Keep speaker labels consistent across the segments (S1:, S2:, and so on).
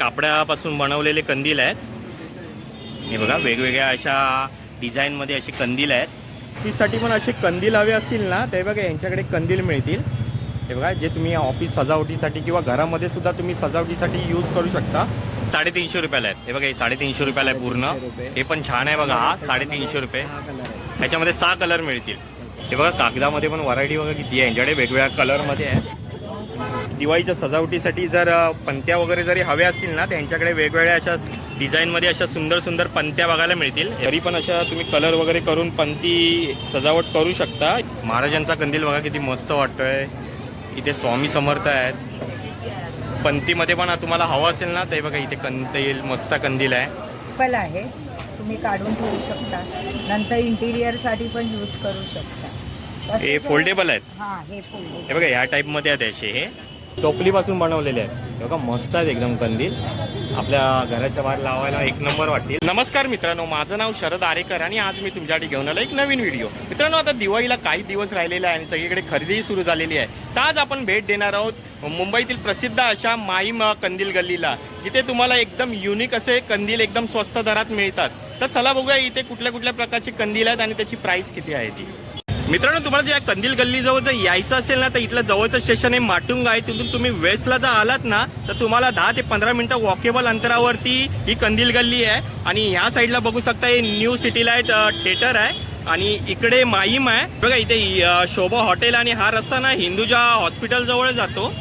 S1: कापडापासून बनवलेले कंदील आहेत. हे बघा वेगवेगळ्या अशा डिझाईनमध्ये असे कंदील आहेत. तीसाठी पण असे कंदील हवे असतील ना ते बघा यांच्याकडे कंदील मिळतील. हे बघा जे तुम्ही ऑफिस सजावटीसाठी किंवा घरामध्ये सुद्धा तुम्ही सजावटीसाठी यूज करू शकता. साडेतीनशे रुपयाला आहेत. हे बघा हे साडेतीनशे रुपयाला आहे पूर्ण. हे पण छान आहे बघा हा साडेतीनशे रुपये. ह्याच्यामध्ये सहा कलर मिळतील. हे बघा कागदामध्ये पण व्हरायटी बघा किती आहे. यांच्याकडे वेगवेगळ्या कलरमध्ये आहे. दिवाळीच्या सजावटीसाठी जर पंत्या वगैरे जरी हव्या असतील ना त्यांच्याकडे वेगवेगळ्या अशा डिझाईनमध्ये अशा सुंदर सुंदर पंत्या बघायला मिळतील. तरी पण अशा तुम्ही कलर वगैरे करून पंती सजावट करू शकता. महाराजांचा कंदील बघा किती मस्त वाटतोय. इथे स्वामी समर्थ आहेत. पंतीमध्ये पण तुम्हाला हवं असेल ना ते बघा इथे कंदील मस्त कंदील आहे.
S2: पल आहे. तुम्ही काढून ठेवू शकता. नंतर इंटिरियरसाठी पण यूज करू शकता.
S1: हे फोल्डेबल आहेत.
S2: हा हे फोल्डेबल
S1: हे बघा या टाईपमध्ये आहेत असे हे. टोपलीपासून बनवलेले आहेत. बघा मस्त आहेत एकदम कंदील आपल्या घराच्या बाहेर लावायला एक नंबर वाटतील. नमस्कार मित्रांनो माझं नाव शरद आरेकर आणि आज मी तुमच्यासाठी घेऊन आलो एक नवीन व्हिडिओ. मित्रांनो आता दिवाळीला काही दिवस राहिलेले आहे आणि सगळीकडे खरेदीही सुरू झालेली आहे. तर आज आपण भेट देणार आहोत मुंबईतील प्रसिद्ध अशा माईम कंदील गल्लीला जिथे तुम्हाला एकदम युनिक असे कंदील एकदम स्वस्त दरात मिळतात. तर चला बघूया इथे कुठल्या कुठल्या प्रकारचे कंदील आहेत आणि त्याची प्राइस किती आहे ती. मित्रांनो तुम्हाला जे या कंदील गल्ली जवळ जर यायचं असेल ना तर इथलं जवळचं स्टेशन आहे माटुंग आहे. तिथून तुम्ही वेस्टला जर आलात ना तर तुम्हाला दहा ते पंधरा मिनिटं वॉकेबल अंतरावरती ही कंदील गल्ली आहे. आणि ह्या साईडला बघू शकता हे न्यू सिटी लाइट थिएटर आहे. आणि इकडे माईम आहे. बघा इथे शोभा हॉटेल आणि हा रस्ता ना हिंदूजा हॉस्पिटल जवळ जातो.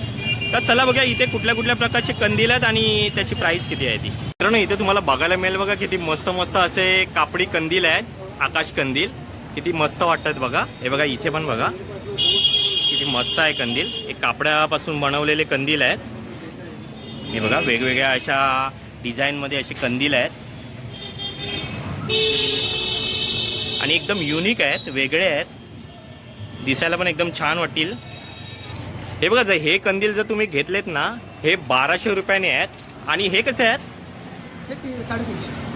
S1: तर चला बघा इथे कुठल्या कुठल्या प्रकारचे कंदील आहेत आणि त्याची प्राइस किती आहे ती. मित्रांनो इथे तुम्हाला बघायला मिळेल बघा किती मस्त मस्त असे कापडी कंदील आहेत. आकाश कंदील. किती मस्त वाटतात बघा. हे बघा इथे पण बघा. किती मस्त आहे कंदील. हे कापडापासून बनवलेले कंदील आहेत. हे बघा वेगवेगळ्या अशा डिझाईनमध्ये असे कंदील आहेत. आणि एकदम युनिक आहेत वेगळे आहेत. दिसायला पण एकदम छान वाटतील. हे बघा जर हे कंदील जर तुम्ही घेतलेत ना हे बाराशे रुपयाने आहेत. आणि हे कसे आहेत?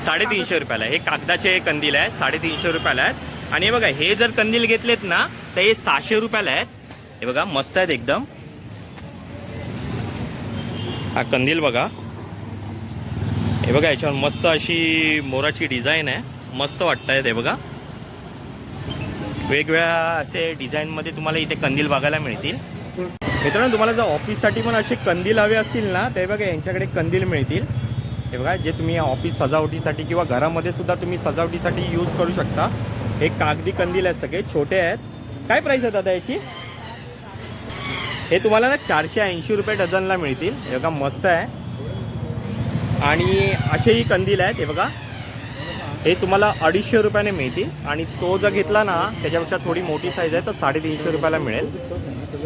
S1: साडेतीनशे. रुपयाला हे कागदाचे कंदील आहेत साडेतीनशे रुपयाला आहेत. आणि हे बघा हे जर कंदील घेतलेत ना तर हे सहाशे रुपयाला आहेत. हे बघा मस्त आहेत एकदम. हा कंदील बघा. हे बघा याच्यावर मस्त अशी मोराची डिझाईन आहे. मस्त वाटत आहेत हे बघा. वेगवेगळ्या असे डिझाईनमध्ये तुम्हाला इथे कंदील बघायला मिळतील. मित्रांनो तुम्हाला जर ऑफिससाठी पण असे कंदील हवे असतील ना ते बघा यांच्याकडे कंदील मिळतील. हे बघा जे तुम्ही ऑफिस सजावटीसाठी किंवा घरामध्ये सुद्धा तुम्ही सजावटीसाठी यूज करू शकता. हे कागदी कंदील आहेत सगळे छोटे आहेत. काय प्राईस आहे दादा याची? हे तुम्हाला ना चारशे ऐंशी रुपये डझनला मिळतील. हे बघा मस्त आहे. आणि असेही कंदील आहेत हे बघा. हे तुम्हाला अडीचशे रुपयाने मिळतील. आणि तो जर घेतला ना त्याच्यापेक्षा थोडी मोठी साईज आहे तर साडेतीनशे रुपयाला मिळेल.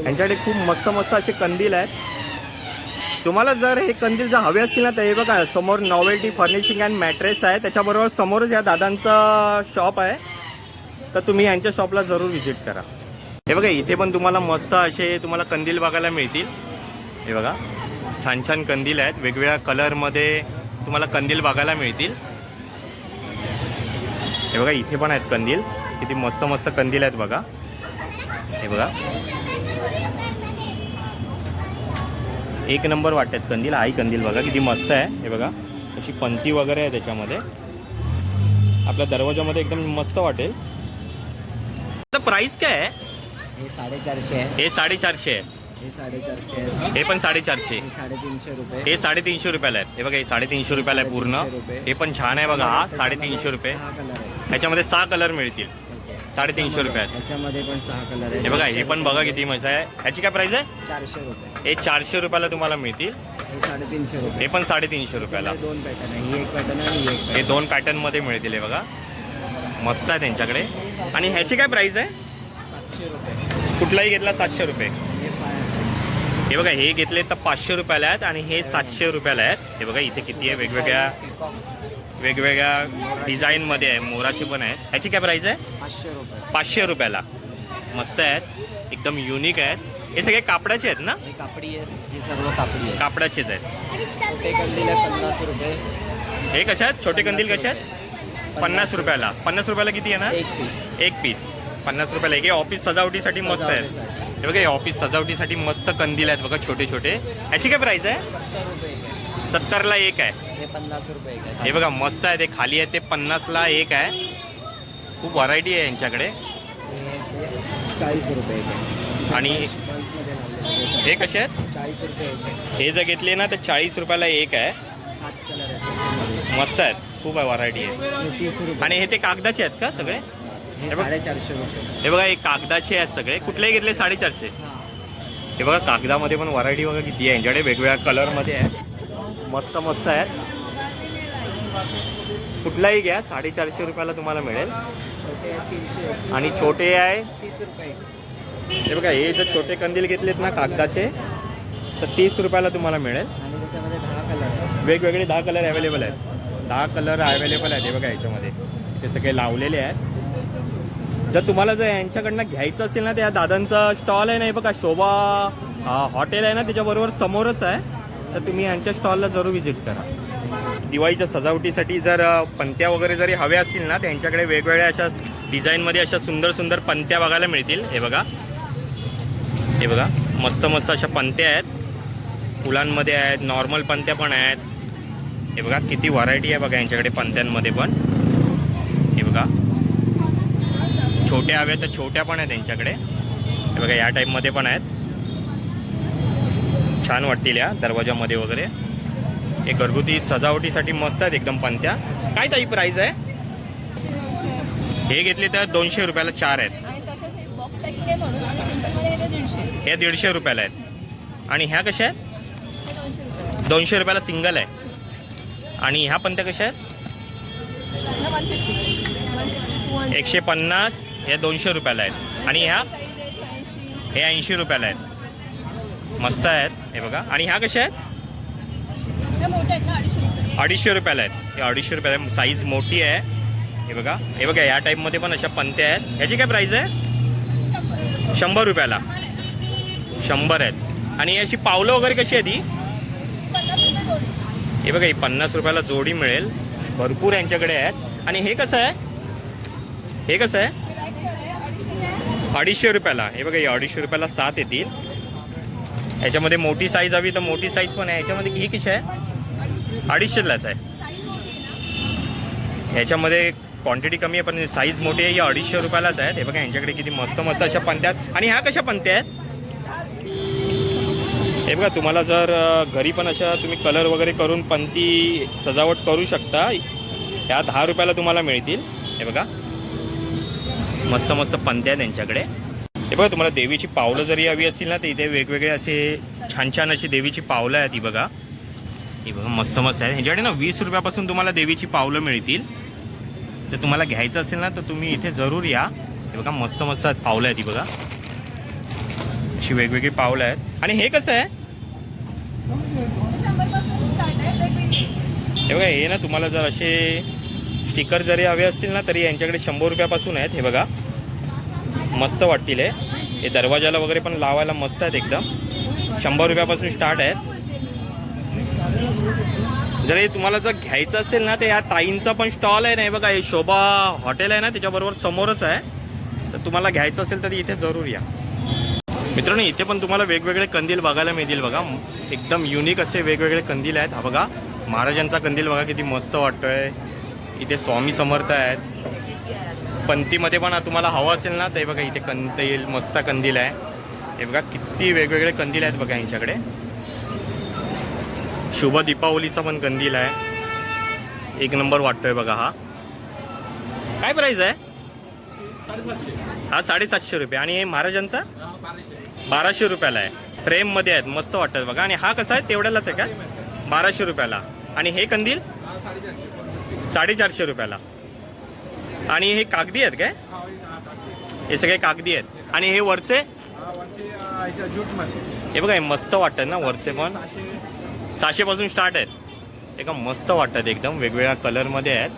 S1: यांच्याकडे खूप मस्त मस्त असे कंदील आहेत. तुम्हाला जर हे कंदील जर हवे असतील ना तर हे बघा समोर नॉवेल्टी फर्निशिंग अँड मॅट्रेस आहे. त्याच्याबरोबर समोरच या दादांचं शॉप आहे. तर तुम्ही यांच्या शॉपला जरूर व्हिजिट करा. हे बघा इथे पण तुम्हाला मस्त असे तुम्हाला कंदील बघायला मिळतील. हे बघा छान छान कंदील आहेत. वेगवेगळ्या कलरमध्ये तुम्हाला कंदील बघायला मिळतील. हे बघा इथे पण आहेत कंदील. किती मस्त मस्त कंदील आहेत बघा. हे बघा. एक नंबर वाटतात कंदील आई कंदील बघा किती मस्त आहे. हे बघा अशी पंती वगैरे आहे त्याच्यामध्ये. आपल्या दरवाजामध्ये एकदम मस्त वाटेल. तर प्राइस काय आहे?
S3: हे साडेचारशे आहे.
S1: हे साडेचारशे आहे.
S3: हे साडेचारशे आहे.
S1: हे पण साडेचारशे.
S3: हे साडेतीनशे रुपये.
S1: हे साडेतीनशे रुपयाला आहेत. हे बघा हे साडेतीनशे रुपयाला आहे पूर्ण. हे पण छान आहे बघा हा साडेतीनशे रुपये.
S3: सहा कलर आहे
S1: ह्याच्यामध्ये सहा कलर मिळतील. साडेतीनशे रुपयात.
S3: त्याच्यामध्ये पण सहा कलर आहे
S1: हे बघा हे पण बघा किती मस्त आहे. ह्याची काय प्राइस आहे?
S3: चारशे रुपये.
S1: हे चारशे रुपयाला तुम्हाला मिळतील.
S3: हे साडेतीनशे रुपये.
S1: हे पण साडेतीनशे रुपयाला.
S3: हे दोन पॅटर्न आहे. ही एक पॅटर्न आहे आणि ही एक
S1: हे
S3: pattern.
S1: दोन पॅटर्नमध्ये मिळतील हे बघा. मस्त आहे त्यांच्याकडे. आणि ह्याची काय प्राइस आहे? कुठलाही घेतला सातशे रुपये.
S3: हे
S1: बघा हे घेतले तर पाचशे रुपयाला आहेत आणि हे सातशे रुपयाला आहेत. हे बघा इथे किती आहे? वेगवेगळ्या वेगवेगळ्या डिझाईनमध्ये आहे. मोराची पण आहे ह्याची काय प्राइस आहे?
S3: पाचशे रुपये.
S1: पाचशे रुपयाला. मस्त आहेत. एकदम युनिक आहेत. हे सगळे कापडाचे आहेत ना?
S3: कापडी आहे हे सर्व कापडी
S1: कापडाचेच आहेत.
S3: छोटे कंदील आहे पन्नास रुपये.
S1: हे कसे आहेत छोटे कंदील कसे आहेत पन्नास रुपयाला. पन्नास रुपयाला किती येणार?
S3: एक पीस.
S1: एक पीस. पन्नास रुपयाला. एक ऑफिस सजावटीसाठी मस्त आहेत. हे बघा हे ऑफिस सजावटीसाठी मस्त कंदील आहेत बघा छोटे छोटे. ह्याची काय प्राइस आहे? सत्तरला एक आहे.
S3: हे पन्नास रुपये
S1: हे बघा मस्त आहे. ते खाली आहे ते पन्नासला एक आहे. खूप व्हरायटी आहे यांच्याकडे.
S3: हे चाळीस रुपये
S1: आणि हे कसे आहेत? हे जर घेतले ना तर चाळीस रुपयाला एक आहे
S3: पाच कलर आहेत त्याच्यामध्ये.
S1: मस्त आहेत. खूप व्हरायटी आहे
S3: हे तीस रुपये
S1: आणि हे ते कागदाचे आहेत का सगळे? बघ.
S3: साडेचारशे रुपये.
S1: हे बघा हे कागदाचे आहेत सगळे. कुठलेही घेतले साडेचारशे.
S3: हां
S1: बघा कागदामध्ये पण व्हरायटी बघा किती आहे. यांच्याकडे वेगवेगळ्या कलरमध्ये आहे. मस्त मस्त आहेत. कुठलाही घ्या साडेचारशे रुपयाला तुम्हाला मिळेल.
S3: आहेत
S1: आणि छोटे आहे. हे बघा हे जर छोटे कंदील घेतलेत ना कागदाचे तर तीस रुपयाला तुम्हाला मिळेल.
S3: आणि त्याच्यामध्ये दहा कलर आहेत.
S1: वेगवेगळे दहा कलर अवेलेबल आहेत. दहा कलर अवेलेबल आहेत हे बघा याच्यामध्ये. ते सगळे लावलेले आहेत. जर तुम्हाला जर यांच्याकडनं घ्यायचं असेल ना त्या दादांचा स्टॉल आहे ना हे बघा शोभा हॉटेल आहे ना त्याच्याबरोबर समोरच आहे. तर तुम्ही यांच्या स्टॉलला जरूर व्हिजिट करा. दिवाळीच्या सजावटीसाठी जर पंत्या वगैरे जरी हव्या असतील ना तर यांच्याकडे वेगवेगळ्या अशा डिझाईनमध्ये अशा सुंदर सुंदर पंत्या बघायला मिळतील. हे बघा. हे बघा. मस्त मस्त अशा पंत्या आहेत. फुलांमध्ये आहेत. नॉर्मल पंत्या पण आहेत. हे बघा किती व्हरायटी आहे बघा यांच्याकडे पंत्यांमध्ये पण. हे बघा. छोट्या हव्या तर छोट्या पण आहेत त्यांच्याकडे हे बघा या टाईपमध्ये पण आहेत. छान वाटतील या दरवाजामध्ये वगैरे. हे घरगुती सजावटीसाठी मस्त आहेत एकदम पंत्या. काय ताई प्राईस आहे? हे घेतले तर दोनशे रुपयाला चार आहेत.
S4: हे दीडशे.
S1: हे रुपयाला आहेत. आणि ह्या कशा आहेत?
S4: दोनशे
S1: रुपयाला. सिंगल आहे. आणि ह्या पंत्या कशा आहेत? एकशे पन्नास हे दोनशे रुपयाला आहेत. आणि ह्या? हे ऐंशी रुपयाला आहेत. मस्त आहेत. हे बघा. आणि ह्या कशा आहेत?
S4: अडीचशे
S1: रुपयाला आहेत. हे अडीचशे रुपयाला साईज मोठी आहे. हे बघा. हे बघा या टाईपमध्ये पण अशा पंत्या आहेत. ह्याची काय प्राईज आहे? शंभर रुपयाला. शंभर आहेत. आणि अशी पावलं वगैरे कशी आहे ती हे बघा ही पन्नास रुपयाला जोडी मिळेल. भरपूर यांच्याकडे आहेत. आणि हे कसं आहे? हे कसं आहे?
S4: अडीचशे
S1: रुपयाला. हे बघा ही अडीचशे रुपयाला सात येतील. ह्याच्यामध्ये मोठी साईज हवी तर मोठी साईज पण आहे. ह्याच्यामध्ये ही कशी आहे? अडीचशेलाच आहे. ह्याच्यामध्ये क्वांटिटी कमी आहे पण साईज मोठी आहे. ही अडीचशे रुपयालाच आहेत. हे बघा यांच्याकडे किती मस्त मस्त अशा पंत्या आहेत. आणि ह्या कशा पंत्या आहेत? हे बघा तुम्हाला जर घरी पण अशा तुम्ही कलर वगैरे करून पंती सजावट करू शकता. ह्या दहा रुपयाला तुम्हाला मिळतील. हे बघा. मस्त मस्त पंत्या आहेत त्यांच्याकडे. हे बघा तुम्हाला देवीची पावलं जरी हवी असतील ना तर इथे वेगवेगळे असे छान छान अशी देवीची पावलं आहेत ही बघा. ही बघा मस्त मस्त आहे ह्याच्याकडे ना वीस रुपयापासून तुम्हाला देवीची पावलं मिळतील. तर तुम्हाला घ्यायचं असेल ना तर तुम्ही इथे जरूर या. हे बघा मस्त मस्त पावलं आहेत ही बघा. अशी वेगवेगळी पावलं आहेत. आणि हे कसं आहे
S4: शंभरपासून स्टार्ट आहे वेगवेगळी
S1: हे बघा हे ना तुम्हाला जर असे स्टिकर जरी हवे असतील ना तरी यांच्याकडे शंभर रुपयापासून आहेत हे बघा. मस्त वाटतील हे. दरवाजाला वगैरे पण लावायला मस्त आहेत एकदम. शंभर रुपयापासून स्टार्ट आहेत. जर हे तुम्हाला जर घ्यायचं असेल ना तर या ताईंचा पण स्टॉल आहे ना हे बघा हे शोभा हॉटेल आहे ना त्याच्याबरोबर समोरच आहे. तर तुम्हाला घ्यायचं असेल तर इथे जरूर या. मित्रांनो इथे पण तुम्हाला वेगवेगळे कंदील बघायला मिळतील बघा. एकदम युनिक असे वेगवेगळे कंदील आहेत. हा बघा महाराजांचा कंदील बघा किती मस्त वाटतोय. इथे स्वामी समर्थ आहेत. पंथीमध्ये पण तुम्हाला हवं असेल ना ते बघा इथे कंदील मस्त कंदील आहे. हे बघा किती वेगवेगळे कंदील आहेत बघा यांच्याकडे. शुभ दीपावलीचा पण कंदील आहे. एक नंबर वाटतोय बघा हा. काय प्राईस आहे? हा साडेसातशे रुपये. आणि हे महाराजांचा? बाराशे रुपयाला आहे. फ्रेममध्ये आहेत मस्त वाटतात बघा. आणि हा कसा आहे? तेवढ्यालाच आहे का? बाराशे रुपयाला. आणि हे कंदील? साडेचारशे रुपयाला. आणि हे कागदी आहेत काय? हे सगळे कागदी आहेत. आणि हे वरचे? हे बघा हे मस्त वाटतात ना वरचे पण. सहाशेपासून स्टार्ट आहेत. एका मस्त वाटतात एकदम. वेगवेगळ्या कलरमध्ये आहेत.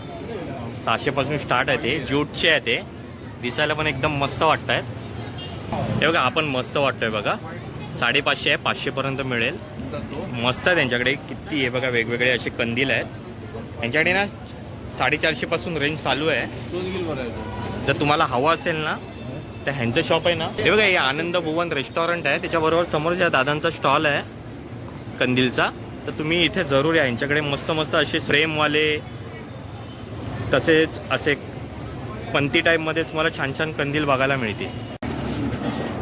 S1: सहाशेपासून स्टार्ट आहे ते. ज्यूटचे आहे ते. दिसायला पण एकदम मस्त वाटत आहेत हे बघा आपण मस्त वाटतोय बघा. साडेपाचशे आहे पाचशेपर्यंत मिळेल. मस्त आहे त्यांच्याकडे. किती आहे बघा वेगवेगळे असे कंदील आहेत. यांच्याकडे ना साडेचारशेपासून रेंज चालू आहे. जर तुम्हाला हवं असेल ना तर ह्यांचं शॉप आहे ना. हे बघा हे आनंद भुवन रेस्टॉरंट आहे. त्याच्याबरोबर समोर ज्या दादांचा स्टॉल आहे कंदीलचा तर तुम्ही इथे जरूर या. यांच्याकडे मस्त मस्त असे फ्रेमवाले तसेच असे पंती टाईपमध्ये तुम्हाला छान छान कंदील बघायला मिळतील.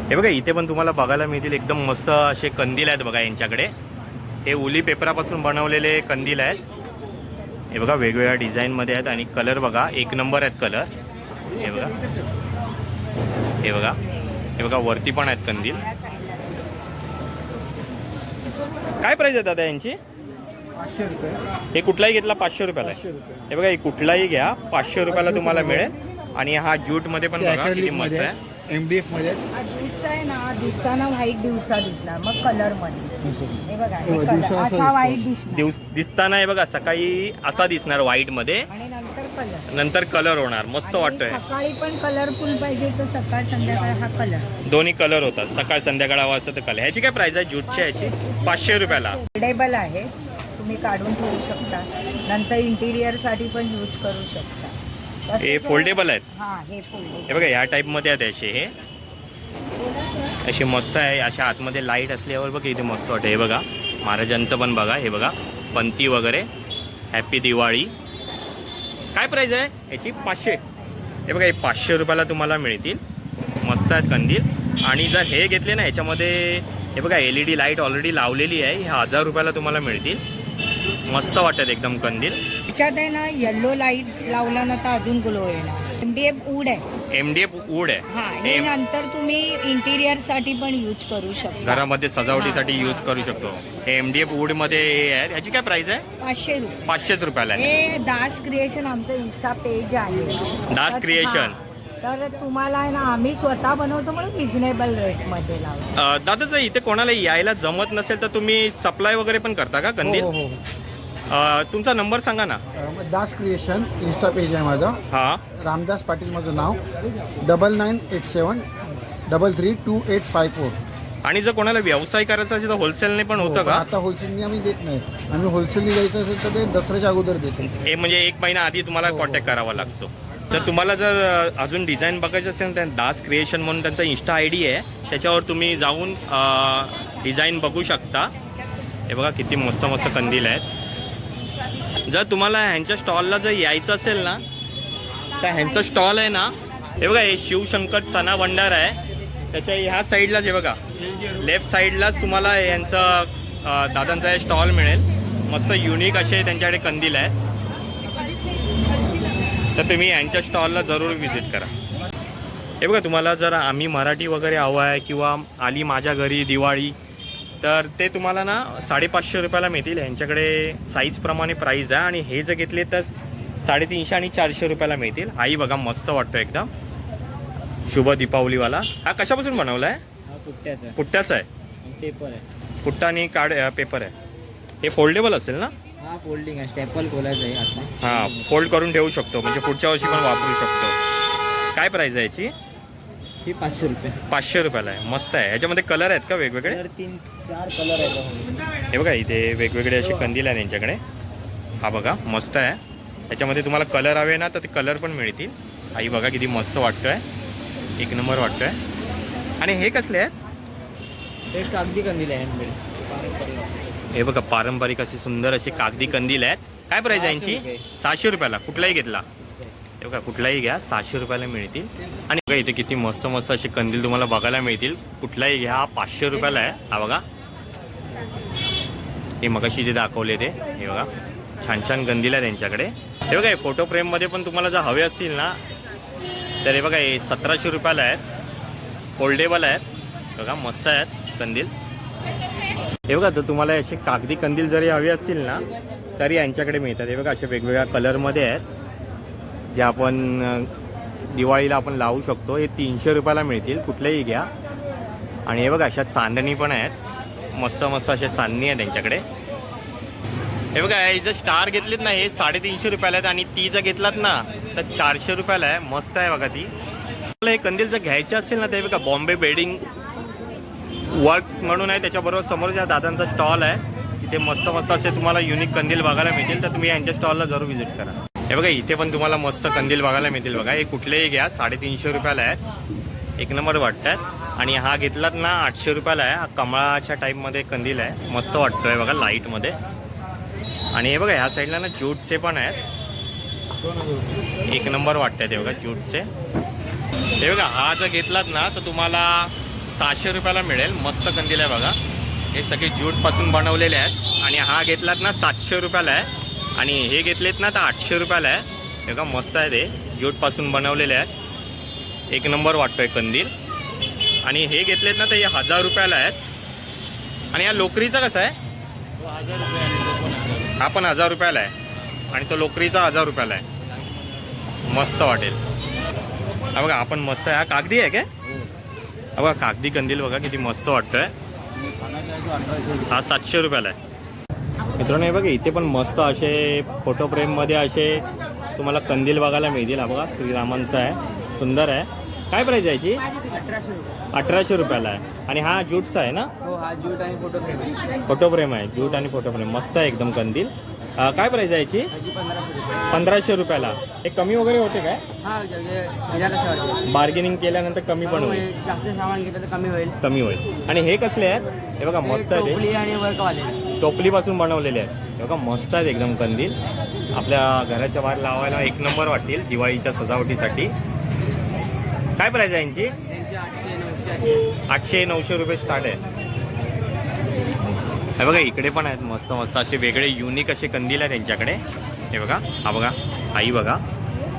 S1: हे बघा इथे पण तुम्हाला बघायला मिळतील एकदम मस्त असे कंदील आहेत बघा यांच्याकडे. हे उली पेपरापासून बनवलेले कंदील आहेत. हे बघा वेगवेगळ्या डिझाईनमध्ये आहेत आणि कलर बघा एक नंबर आहेत कलर हे बघा. हे बघा. हे बघा वरती पण आहेत कंदील. काय प्राइस आहे दादा यांची? हे कुठलाही घेतला पाचशे रुपयाला हे बघा हे कुठलाही घ्या पाचशे रुपयाला तुम्हाला मिळेल. आणि हा ज्यूटमध्ये पण बघा किती मस्त आहे.
S3: एम डी एफमध्ये?
S2: हा ज्यूटचा आहे ना दिसताना व्हाईट दिवसा दिसणार मग कलरमध्ये. हे बघा
S3: हे बघा,
S2: color.
S3: दिवसा असा
S2: असा व्हाईट
S3: दिसतो.
S2: दिसणार
S1: दिवस दिसताना हे बघा सकाळी असा दिसणार व्हाईटमध्ये.
S2: आणि नंतर कलर
S1: नंतर कलर होणार मस्त वाटतोय.
S2: सकाळी पण कलरफुल पाहिजे तर सकाळ संध्याकाळ हा कलर
S1: दोन्ही कलर होतात. सकाळ संध्याकाळ हवा असं तर कलर ह्याची काय प्राइस आहे? ज्यूटची ह्याची पाचशे रुपयाला.
S2: फोल्डेबल आहे. तुम्ही काढून ठेवू शकता. नंतर इंटिरियरसाठी पण यूज करू शकता.
S1: हे foldable आहेत?
S2: हा हे फोल्डेबल
S1: हे बघा ह्या टाईपमध्ये आहेत असे हे. असे मस्त आहे अशा आतमध्ये लाइट असल्यावर बघा इथे मस्त वाटतं. हे बघा महाराजांचं पण बघा हे बघा पंती वगैरे हॅपी दिवाळी. काय प्राईज आहे? याची पाचशे. हे बघा हे पाचशे रुपयाला तुम्हाला मिळतील. मस्त आहेत कंदील. आणि जर हे घेतले ना ह्याच्यामध्ये हे बघा L E D light already लावलेली आहे. हे हजार रुपयाला तुम्हाला मिळतील. मस्त वाटतात एकदम कंदील.
S2: त्याच्यात आहे ना येल्लो लाइट लावला ना तर अजून ग्लो येणार. एमडीएफ उड आहे.
S1: एम डी एफ वूड
S2: हा
S1: आहे.
S2: हे
S1: हे
S2: नंतर तुम्ही इंटिरियरसाठी पण यूज करू शकता.
S1: घरामध्ये सजावटीसाठी यूज करू शकतो. हे एम डी एफ वूडमध्ये हे आहे. ह्याची काय प्राईस आहे?
S2: पाचशे रुपये.
S1: पाचशेच रुपयाला आहे.
S2: हे दास क्रिएशन आमचं इन्स्टा पेज आहे.
S1: दास
S2: तर-
S1: क्रिएशन.
S2: हा. तर तुम्हाला आहे ना आम्ही स्वतः बनवतो म्हणून रिझनेबल रेटमध्ये लावतो.
S1: अ, दादा जर इथे कोणाला यायला जमत नसेल तर तुम्ही सप्लाय वगैरे पण करता का
S3: हो
S1: कंदील?
S3: हो हो.
S1: तुमचा नंबर सांगा ना.
S3: दास क्रिएशन इन्स्टा पेज आहे माझं.
S1: हा.
S3: रामदास पाटील माझं नाव. Double nine eight seven double three two eight five four.
S1: आणि जर कोणाला व्यवसाय करायचा असेल तर होलसेलने पण होतं का?
S3: आता होलसेलनी आम्ही देत नाही. आम्ही होलसेलनी द्यायचं असेल तर ते दसऱ्याच्या अगोदर देतो.
S1: हे म्हणजे एक महिना आधी तुम्हाला
S3: हो, हो.
S1: कॉन्टॅक्ट करावा लागतो. तर तुम्हाला जर अजून डिझाईन बघायचं असेल तर दास क्रिएशन म्हणून त्यांचा इन्स्टा आय डी आहे. त्याच्यावर तुम्ही जाऊन डिझाईन बघू शकता. हे बघा किती मस्त मस्त कंदील आहेत. जर तुम्हाला ह्यांच्या स्टॉलला जर यायचं असेल ना तर ह्यांचं स्टॉल आहे ना हे बघा हे शिवशंकर चना भंडार आहे. त्याच्या ह्या साईडलाच हे बघा लेफ्ट साईडलाच तुम्हाला यांचं दादांचा हे स्टॉल मिळेल. मस्त युनिक असे त्यांच्याकडे कंदील आहेत. तर तुम्ही यांच्या स्टॉलला जरूर व्हिजिट करा. हे बघा तुम्हाला जर आम्ही मराठी वगैरे हवं आहे किंवा आली माझ्या घरी दिवाळी तर ते तुम्हाला ना साडेपाचशे रुपयाला मिळतील. यांच्याकडे साईजप्रमाणे प्राईज आहे आणि हे जर घेतले तर साडेतीनशे आणि चारशे रुपयाला मिळतील. हाही बघा मस्त वाटतो एकदम. शुभ दीपावलीवाला. हा कशापासून बनवला आहे
S5: पुट्ट्याचा.
S1: आहे.
S5: पेपर आहे.
S1: पुट्टा आणि कार्ड पेपर आहे. हे फोल्डेबल असेल ना?
S5: हा फोल्डिंग आहे. स्टेपल खोलायचं आहे
S1: हां फोल्ड करून ठेवू शकतो. म्हणजे पुढच्या वर्षी पण वापरू शकतो. काय प्राईज आहे याची?
S5: ही पाचशे रुपये.
S1: पाचशे रुपयाला आहे. मस्त आहे. ह्याच्यामध्ये कलर आहेत का वेगवेगळे?
S5: तीन चार कलर आहेत.
S1: हे बघा इथे वेगवेगळे असे कंदील आहे यांच्याकडे. हा बघा मस्त आहे. त्याच्यामध्ये तुम्हाला कलर हवे ना तर ते कलर पण मिळतील. आई बघा किती मस्त वाटतोय. एक नंबर वाटतोय. आणि हे कसले आहेत?
S5: हे कागदी कंदील आहे
S1: हे बघा पारंपरिक असे सुंदर असे कागदी कंदील आहेत. काय प्राईज आहे यांची. सहाशे रुपयाला. कुठलाही घेतला. हे बघा कुठलाही घ्या सहाशे रुपयाला मिळतील. आणि बघा इथे किती मस्त मस्त असे कंदील तुम्हाला बघायला मिळतील. कुठलाही घ्या पाचशे रुपयाला आहे. हा बघा. हे मगाशी जे दाखवले ते हे बघा. छान छान कंदील आहे त्यांच्याकडे. हे बघा हे फोटो फ्रेममध्ये पण तुम्हाला जर हवे असतील ना तर हे बघा हे सतराशे रुपयाला आहेत. फोल्डेबल आहेत. बघा मस्त आहेत कंदील. हे बघा तर तुम्हाला असे कागदी कंदील जरी हवे असतील ना तरी यांच्याकडे मिळतात. हे बघा असे वेगवेगळ्या कलरमध्ये आहेत. जे आपण दिवाळीला आपण लावू शकतो हे तीनशे रुपयाला मिळतील कुठलेही घ्या. आणि हे बघा अशा चांदणी पण आहेत. मस्त मस्त अशा चांदणी आहे त्यांच्याकडे. हे बघा हे जर स्टार घेतलीत ना हे साडेतीनशे रुपयाला आहेत आणि ती जर घेतलात ना तर चारशे रुपयाला आहे. मस्त आहे बघा ती. मला हे कंदील जर घ्यायचे असेल ना ते बघा बॉम्बे बेडिंग वर्क्स म्हणून आहे. त्याच्याबरोबर समोर ज्या दादांचा स्टॉल आहे तिथे मस्त मस्त असे तुम्हाला युनिक कंदील बघायला मिळतील. तर तुम्ही यांच्या स्टॉलला जरूर व्हिजिट करा. हे बघा इथे पण तुम्हाला मस्त कंदील बघायला मिळतील बघा. हे कुठलेही घ्या साडेतीनशे रुपयाला आहेत एक नंबर वाटतात आणि हा घेतलात ना आठशे रुपयाला आहे. हा कमळाच्या टाईपमध्ये कंदील आहे. मस्त वाटतोय बघा लाईटमध्ये आणि हे बघा ह्या साईडला ना ज्यूटचे पण आहेत. एक नंबर वाटतात हे बघा ज्यूटचे. हे बघा हा जर घेतलात ना तर तुम्हाला सहाशे रुपयाला मिळेल. मस्त कंदील आहे बघा. हे सगळे ज्यूटपासून बनवलेले आहेत. आणि हा घेतलात ना सातशे रुपयाला आहे. आणि हे घेतलेत ना तर आठशे रुपयाला आहे. हे मस्त आहे ते. ज्यूटपासून बनवलेले आहेत. एक नंबर वाटतोय कंदील. आणि हे घेतलेत ना तर हे हजार रुपयाला आहेत. आणि या लोकरीचा कसा आहे? हा पण हजार रुपयाला आहे. आणि तो लोकरीचा हजार रुपयाला आहे. मस्त वाटेल. हा बघा आपण मस्त आहे. हा कागदी आहे काय हा बघा कागदी कंदील बघा किती मस्त वाटतोय. हा सातशे रुपयाला आहे. मित्रांनो हे बघा इथे पण मस्त असे फोटो फ्रेममध्ये असे तुम्हाला कंदील बघायला मिळतील. हा बघा श्रीरामांचा आहे. सुंदर आहे. काय प्राईज आहे याची?
S5: अठराशे रुपये
S1: अठराशे रुपयाला आहे. आणि हा ज्यूटचा आहे ना?
S5: हो हा ज्यूट आणि फोटो फ्रेम आहे.
S1: फोटो फ्रेम आहे. ज्यूट आणि फोटो फ्रेम मस्त आहे एकदम कंदील. काय प्राईज आहे याची?
S5: पंधराशे रुपये.
S1: पंधराशे रुपयाला. हे कमी वगैरे होते काय?
S5: हा
S1: बार्गेनिंग केल्यानंतर कमी पण होईल.
S5: जास्त सामान घेतलं तर कमी होईल.
S1: कमी होईल. आणि हे कसले आहेत? हे बघा मस्त आहे टोपलीपासून बनवलेले आहेत. बघा मस्त आहेत एकदम कंदील. आपल्या घराच्या बाहेर लावायला एक नंबर वाटतील दिवाळीच्या सजावटीसाठी. काय प्राईज आहे यांची?
S5: आठशे नऊशे
S1: रुपये स्टार्ट आहे. हे बघा इकडे पण आहेत मस्त मस्त असे वेगळे युनिक असे कंदील आहे त्यांच्याकडे हे बघा हा बघा आई बघा.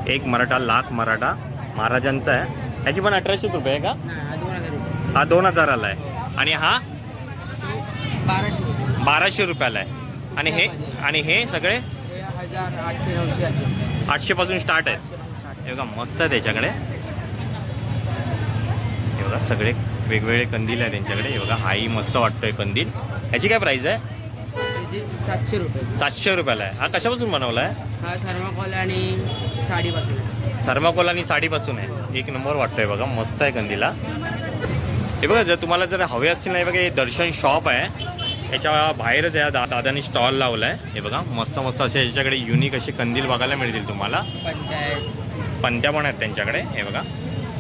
S1: एक मराठा लाख मराठा महाराजांचा आहे. ह्याची पण अठराशे रुपये आहे का?
S5: हा दोन हजार
S1: हजाराला आहे. आणि हा?
S5: बाराशे.
S1: बाराशे रुपयाला आहे. आणि हे आणि हे सगळे?
S5: आठशे पासून
S1: आठशेपासून स्टार्ट आहेत
S5: आठशे
S1: बघा मस्त आहे त्याच्याकडे. एवढा सगळे वेगवेगळे कंदील आहे त्यांच्याकडे. एवढा बघा हाही मस्त वाटतोय कंदील. ह्याची काय प्राईस आहे?
S5: सातशे रुपये
S1: सातशे रुपयाला आहे. हा कशापासून बनवला आहे
S5: हा आणि साडीपासून
S1: थर्माकोल आणि साडीपासून आहे. एक नंबर वाटतोय बघा मस्त आहे कंदीला हे. बघा जर तुम्हाला जर हवे असतील ना बघा हे दर्शन शॉप आहे. याच्या बाहेरच या दा दादानी स्टॉल लावला आहे हे बघा मस्त मस्त असे याच्याकडे युनिक असे कंदील बघायला मिळतील तुम्हाला. पंत्या पण आहेत त्यांच्याकडे हे बघा.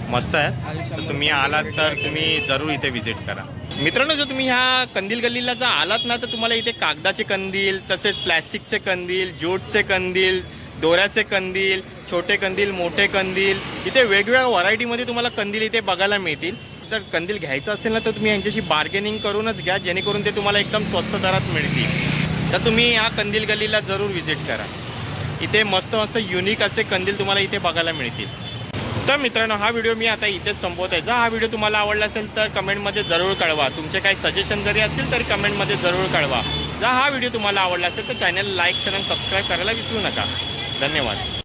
S1: मस्त आहे. तर तुम्ही आलात तर तुम्ही जरूर इथे व्हिजिट करा. मित्रांनो जर तुम्ही ह्या कंदील गल्लीला जर आलात ना तर तुम्हाला इथे कागदाचे कंदील तसेच प्लॅस्टिकचे कंदील ज्यूटचे कंदील दोऱ्याचे कंदील छोटे कंदील मोठे कंदील इथे वेगवेगळ्या व्हरायटीमध्ये तुम्हाला कंदील इथे बघायला मिळतील. जर कंदील घ्यायचं असेल ना तर तुम्ही यांच्याशी बार्गेनिंग करूनच घ्या जेणेकरून ते तुम्हाला एकदम स्वस्त दरात मिळतील. तर तुम्ही ह्या कंदील गल्लीला जरूर व्हिजिट करा. इथे मस्त मस्त युनिक असे कंदील तुम्हाला इथे बघायला मिळतील. तर मित्रांनो हा व्हिडिओ मी आता इथेच संपवत जर हा व्हिडिओ तुम्हाला आवडला असेल तर कमेंटमध्ये जरूर कळवा. तुमचे काही सजेशन जरी असतील तर कमेंटमध्ये जरूर कळवा. जर हा व्हिडिओ तुम्हाला आवडला असेल तर चॅनल लाईक शेअर आणि सबस्क्राईब करायला विसरू नका. धन्यवाद.